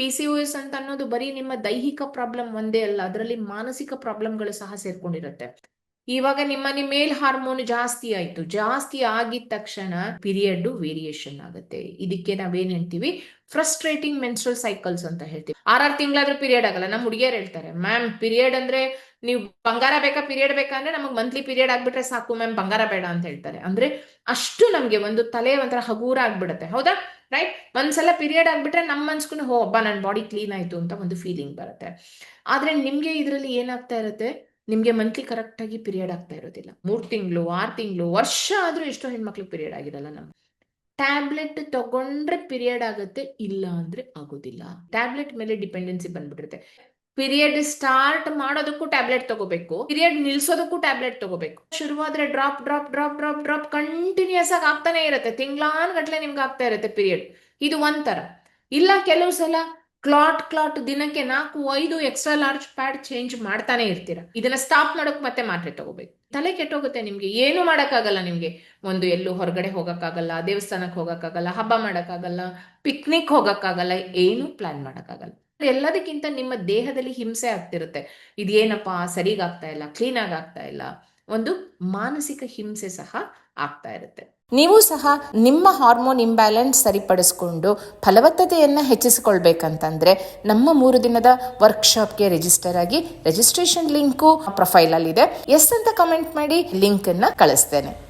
P C S ಅಂತ ಅನ್ನೋದು ಬರೀ ನಿಮ್ಮ ದೈಹಿಕ ಪ್ರಾಬ್ಲಮ್ ಒಂದೇ ಅಲ್ಲ, ಅದರಲ್ಲಿ ಮಾನಸಿಕ ಪ್ರಾಬ್ಲಮ್ಗಳು ಸಹ ಸೇರ್ಕೊಂಡಿರುತ್ತೆ. ಇವಾಗ ನಿಮ್ಮ ಮೇಲ್ ಹಾರ್ಮೋನ್ ಜಾಸ್ತಿ ಆಯ್ತು, ಜಾಸ್ತಿ ಆಗಿದ ತಕ್ಷಣ ಪೀರಿಯಡ್ ವೇರಿಯೇಷನ್ ಆಗುತ್ತೆ. ಇದಕ್ಕೆ ನಾವೇನ್ ಹೇಳ್ತೀವಿ? ಫ್ರಸ್ಟ್ರೇಟಿಂಗ್ ಮೆನ್ಸ್ಟ್ರಲ್ ಸೈಕಲ್ಸ್ ಅಂತ ಹೇಳ್ತೀವಿ. ಆರಾರು ತಿಂಗಳಾದ್ರೂ ಪೀರಿಯಡ್ ಆಗಲ್ಲ ನಮ್ಮ ಹುಡುಗಿಯರು ಹೇಳ್ತಾರೆ ಮ್ಯಾಮ್ ಪೀರಿಯಡ್ ಅಂದ್ರೆ ನೀವು ಬಂಗಾರ ಬೇಕಾ ಪೀರಿಯಡ್ ಬೇಕಾ ಅಂದ್ರೆ ನಮಗೆ ಮಂತ್ಲಿ ಪೀರಿಯಡ್ ಆಗ್ಬಿಟ್ರೆ ಸಾಕು ಮ್ಯಾಮ್ ಬಂಗಾರ ಬೇಡ ಅಂತ ಹೇಳ್ತಾರೆ. ಅಂದ್ರೆ ಅಷ್ಟು ನಮ್ಗೆ ಒಂದು ತಲೆ ಒಂಥರ ಹಗೂರ ಆಗ್ಬಿಡುತ್ತೆ, ಹೌದಾ? ರೈಟ್ ಒಂದ್ಸಲ ಪೀರಿಯಡ್ ಆಗ್ಬಿಟ್ರೆ ನಮ್ಮ ಮನ್ಸ್ಕೊಂಡು ಹೋ ಒಬ್ಬ ನನ್ನ ಬಾಡಿ ಕ್ಲೀನ್ ಆಯ್ತು ಅಂತ ಒಂದು ಫೀಲಿಂಗ್ ಬರುತ್ತೆ. ಆದ್ರೆ ನಿಮ್ಗೆ ಇದರಲ್ಲಿ ಏನಾಗ್ತಾ ಇರುತ್ತೆ? ನಿಮ್ಗೆ ಮಂತ್ಲಿ ಕರೆಕ್ಟ್ ಆಗಿ ಪೀರಿಯಡ್ ಆಗ್ತಾ ಇರೋದಿಲ್ಲ. ಮೂರ್ ತಿಂಗಳು, ಆರ್ ತಿಂಗಳು, ವರ್ಷ ಆದ್ರೂ ಎಷ್ಟೋ ಹೆಣ್ಮಕ್ಳು ಪೀರಿಯಡ್ ಆಗಿರಲ್ಲ ನಮ್ಗೆ. ಟ್ಯಾಬ್ಲೆಟ್ ತಗೊಂಡ್ರೆ ಪೀರಿಯಡ್ ಆಗುತ್ತೆ, ಇಲ್ಲ ಅಂದ್ರೆ ಆಗೋದಿಲ್ಲ. ಟ್ಯಾಬ್ಲೆಟ್ ಮೇಲೆ ಡಿಪೆಂಡೆನ್ಸಿ ಬಂದ್ಬಿಟ್ಟಿರುತ್ತೆ. ಪೀರಿಯಡ್ ಸ್ಟಾರ್ಟ್ ಮಾಡೋದಕ್ಕೂ ಟ್ಯಾಬ್ಲೆಟ್ ತಗೋಬೇಕು. ಪಿರಿಯಡ್ ನಿಲ್ಸೋದಕ್ಕೂ ಟ್ಯಾಬ್ಲೆಟ್ ತಗೋಬೇಕು. ಶುರುವಾದ್ರೆ drop drop drop drop drop continuous ಆಗಿ ಆಗ್ತಾನೆ ಇರುತ್ತೆ. ತಿಂಗ್ಳಾನ್ ಗಟ್ಲೆ ನಿಮ್ಗೆ ಆಗ್ತಾ ಇರುತ್ತೆ ಪಿರಿಯಡ್ ಇದು ಒಂಥರ. ಇಲ್ಲ ಕೆಲವು ಸಲ ಕ್ಲಾಟ್ ಕ್ಲಾಟ್ ದಿನಕ್ಕೆ ನಾಲ್ಕು, ಐದು ಎಕ್ಸ್ಟ್ರಾ ಲಾರ್ಜ್ ಪ್ಯಾಡ್ ಚೇಂಜ್ ಮಾಡ್ತಾನೆ ಇರ್ತೀರಾ. ಇದನ್ನ ಸ್ಟಾಪ್ ಮಾಡೋಕ್ ಮತ್ತೆ ಮಾತ್ರೆ ತಗೋಬೇಕು. ತಲೆ ಕೆಟ್ಟೋಗುತ್ತೆ ನಿಮ್ಗೆ. ಏನು ಮಾಡೋಕ್ಕಾಗಲ್ಲ ನಿಮ್ಗೆ. ಒಂದು ಎಲ್ಲೂ ಹೊರಗಡೆ ಹೋಗೋಕ್ಕಾಗಲ್ಲ, ದೇವಸ್ಥಾನಕ್ಕೆ ಹೋಗೋಕ್ಕಾಗಲ್ಲ, ಹಬ್ಬ ಮಾಡಕ್ಕಾಗಲ್ಲ ಪಿಕ್ನಿಕ್ ಹೋಗೋಕ್ಕಾಗಲ್ಲ, ಏನು ಪ್ಲಾನ್ ಮಾಡಕ್ಕಾಗಲ್ಲ. ಎಲ್ಲದಕ್ಕಿಂತ ನಿಮ್ಮ ದೇಹದಲ್ಲಿ ಹಿಂಸೆ ಆಗ್ತಿರುತ್ತೆ. ಇದೇನಪ್ಪ? ಸರಿಗಾಗ್ತಾ ಇಲ್ಲ, ಕ್ಲೀನ್ ಆಗಿ ಆಗ್ತಾ ಇಲ್ಲ. ಒಂದು ಮಾನಸಿಕ ಹಿಂಸೆ ಸಹ ಆಗ್ತಾ ಇರುತ್ತೆ. ನೀವು ಸಹ ನಿಮ್ಮ ಹಾರ್ಮೋನ್ ಇಂಬ್ಯಾಲೆನ್ಸ್ ಸರಿಪಡಿಸ್ಕೊಂಡು ಫಲವತ್ತತೆಯನ್ನ ಹೆಚ್ಚಿಸಿಕೊಳ್ಬೇಕಂತಂದ್ರೆ ನಮ್ಮ ಮೂರು ದಿನದ ವರ್ಕ್ಶಾಪ್ಗೆ ರಿಜಿಸ್ಟರ್ ಆಗಿ ರಿಜಿಸ್ಟ್ರೇಷನ್ ಲಿಂಕು ಪ್ರೊಫೈಲಲ್ಲಿದೆ. ಎಸ್ ಅಂತ ಕಮೆಂಟ್ ಮಾಡಿ ಲಿಂಕ್ ಅನ್ನ ಕಳಿಸ್ತೇನೆ.